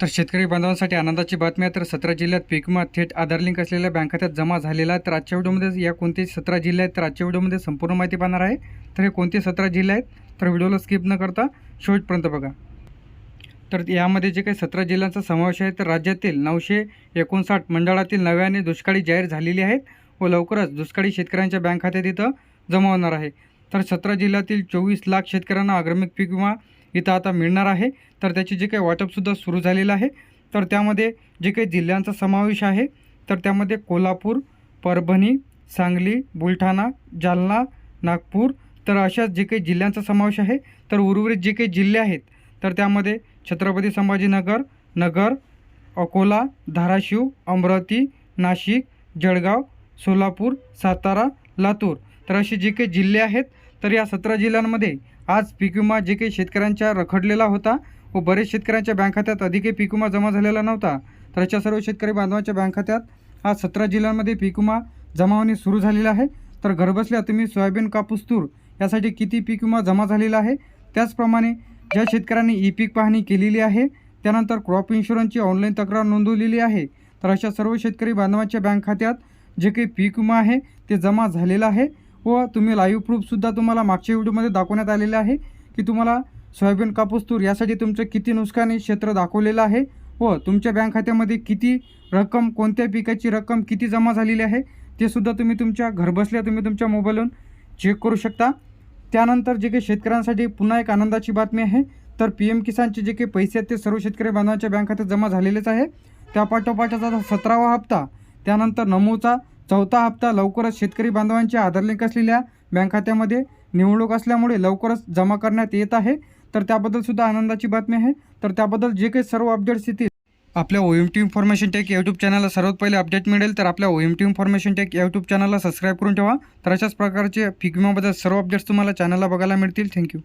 तर शेतकरी बांधवांसाठी आनंदाची बातमी आहे. तर सतरा जिल्ह्यात पीकमा थेट आधार लिंक असलेल्या बँक खात्यात जमा झालेला आहे. तर आजच्या व्हिडिओमध्ये या कोणते सतरा जिल्हे आहेत तर आजच्या व्हिडिओमध्ये संपूर्ण माहिती पाहणार आहे. तर हे कोणते सतरा जिल्हे आहेत? तर व्हिडिओला स्किप न करता शेवटपर्यंत बघा. तर यामध्ये जे काही सतरा जिल्ह्यांचा समावेश आहे तर राज्यातील नऊशे एकोणसाठ मंडळातील नव्याने दुष्काळी जाहीर झालेली आहेत व लवकरच दुष्काळी शेतकऱ्यांच्या बँक खात्यात इथं जमा होणार आहे. तर सतरा जिल्ह्यातील चोवीस लाख शेतकऱ्यांना आग्रमिक पीक विमा इथं आता मिळणार आहे. तर त्याची जे काही वाटपसुद्धा सुरू झालेलं आहे. तर त्यामध्ये जे काही जिल्ह्यांचा समावेश आहे तर त्यामध्ये कोल्हापूर परभणी सांगली बुलढाणा जालना नागपूर तर अशा जे काही जिल्ह्यांचा समावेश आहे तर उर्वरित जे काही जिल्हे आहेत तर त्यामध्ये छत्रपती संभाजीनगर नगर अकोला धाराशिव अमरावती नाशिक जळगाव सोलापूर सातारा लातूर. तर असे जे काही जिल्हे आहेत तर या सतरा जिल्ह्यांमध्ये आज पीक विमा जे काही शेतकऱ्यांच्या रखडलेला होता व बरेच शेतकऱ्यांच्या बँक खात्यात अधिकही पीक विमा जमा झालेला नव्हता तर अशा सर्व शेतकरी बांधवांच्या बँक खात्यात आज सतरा जिल्ह्यांमध्ये पीक विमा जमा होणे सुरू झालेला आहे. तर घरबसल्या तुम्ही सोयाबीन कापूस तूर यासाठी किती पीक विमा जमा झालेला आहे? त्याचप्रमाणे ज्या शेतकऱ्यांनी ई पीक पाहणी केलेली आहे त्यानंतर क्रॉप इन्शुरन्सची ऑनलाईन तक्रार नोंदवलेली आहे. तर अशा सर्व शेतकरी बांधवांच्या बँक खात्यात जे काही पीक विमा आहे ते जमा झालेलं आहे. व तुम्ही लाईव्ह प्रूफसुद्धा तुम्हाला मागच्या व्हिडिओमध्ये दाखवण्यात आलेले आहे की तुम्हाला सोयाबीन कापूस तूर यासाठी तुमचं किती नुकसानी क्षेत्र दाखवलेलं आहे व तुमच्या बँक खात्यामध्ये किती रक्कम कोणत्या पिकाची रक्कम किती जमा झालेली आहे ते सुद्धा तुम्ही तुमच्या घरबसल्या तुम्ही तुमच्या मोबाईलवरून चेक करू शकता. त्यानंतर जे काही शेतकऱ्यांसाठी पुन्हा एक आनंदाची बातमी आहे तर पी एम किसानचे जे काही पैसे आहेत ते सर्व शेतकरी बांधवांच्या बँक खात्यात जमा झालेलेच आहे. त्यापाठोपाठचा सतरावा हप्ता त्यानंतर नमूचा चौथा हप्ता लवकरच शेतकरी बांधवांच्या आधार लिंक असलेल्या बँक खात्यामध्ये निवडणूक असल्यामुळे लवकरच जमा करण्यात येत आहे. तर त्याबद्दलसुद्धा आनंदाची बातमी आहे. तर त्याबद्दल जे काही सर्व अपडेट्स येतील आपल्या O M T information tech YouTube चॅनलला सर्वात पहिले अपडेट मिळेल. तर आपल्या O M T information tech YouTube चॅनलला सबस्क्राईब करून ठेवा. तर अशाच प्रकारचे पीक सर्व अपडेट्स तुम्हाला चॅनलला बघायला मिळतील. थँक्यू